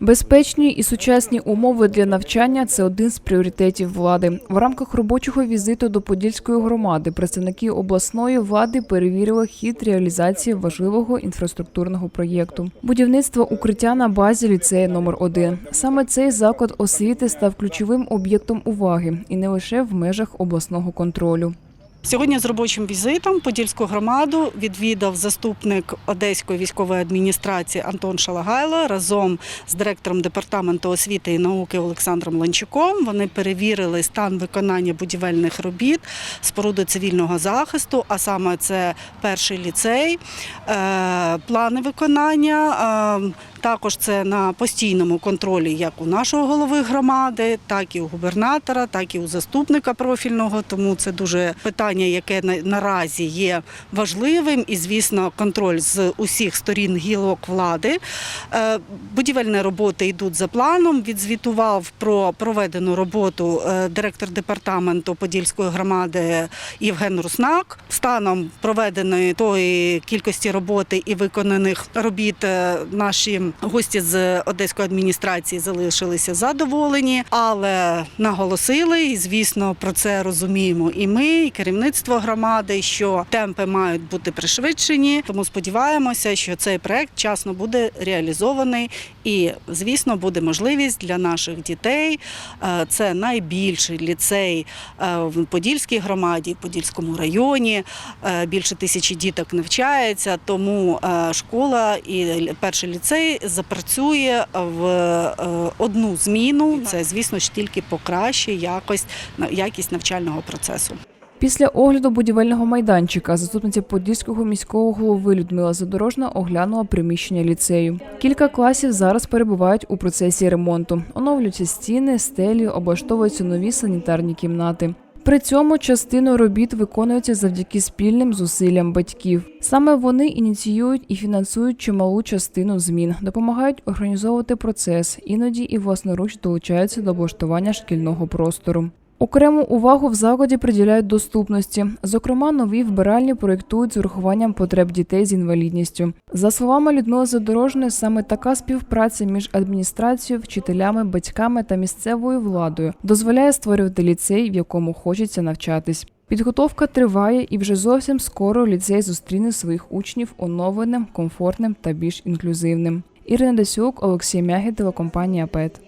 Безпечні і сучасні умови для навчання це один з пріоритетів влади. В рамках робочого візиту до Подільської громади представники обласної влади перевірили хід реалізації важливого інфраструктурного проєкту. Будівництво укриття на базі ліцею номер 1 Саме цей заклад освіти став ключовим об'єктом уваги і не лише в межах обласного контролю. Сьогодні з робочим візитом Подільську громаду відвідав заступник Одеської військової адміністрації Антон Шалагайло разом з директором департаменту освіти і науки Олександром Ланчуком. Вони перевірили стан виконання будівельних робіт, споруди цивільного захисту, а саме це перший ліцей, е, плани виконання. Також це на постійному контролі як у нашого голови громади, так і у губернатора, так і у заступника профільного. Тому це дуже питання, яке наразі є важливим. І, звісно, контроль з усіх сторін гілок влади. Е, Будівельні роботи йдуть за планом. Відзвітував про проведену роботу е, директор департаменту Подільської громади Євген Руснак. Станом проведеної тої кількості роботи і виконаних робіт е, наші гості з Одеської адміністрації залишилися задоволені, але наголосили, і звісно, про це розуміємо і ми, і керівництво громади, що темпи мають бути пришвидшені. Тому сподіваємося, що цей проект вчасно буде реалізований, і звісно, буде можливість для наших дітей. е, Це найбільший ліцей е, в Подільській громаді, в Подільському районі. Е, Більше тисячі діток навчається, тому школа і перший ліцей запрацює в е, одну зміну. Це, звісно ж, тільки покращує якість, якість навчального процесу. Після огляду будівельного майданчика заступниця Подільського міського голови Людмила Задорожна оглянула приміщення ліцею. Кілька класів зараз перебувають у процесі ремонту. Оновлюються стіни, стелі, облаштовуються нові санітарні кімнати. При цьому частину робіт виконується завдяки спільним зусиллям батьків. Саме вони ініціюють і фінансують чималу частину змін, допомагають організовувати процес, іноді і власноруч долучаються до облаштування шкільного простору. Окрему увагу в закладі приділяють доступності. Зокрема, нові вбиральні проєктують з урахуванням потреб дітей з інвалідністю. За словами Людмили Задорожної, саме така співпраця між адміністрацією, вчителями, батьками та місцевою владою дозволяє створювати ліцей, в якому хочеться навчатись. Підготовка триває, і вже зовсім скоро ліцей зустріне своїх учнів оновленим, комфортним та більш інклюзивним. Ірина Дасюк, Олексій Мягі, телекомпанія ПЕТ.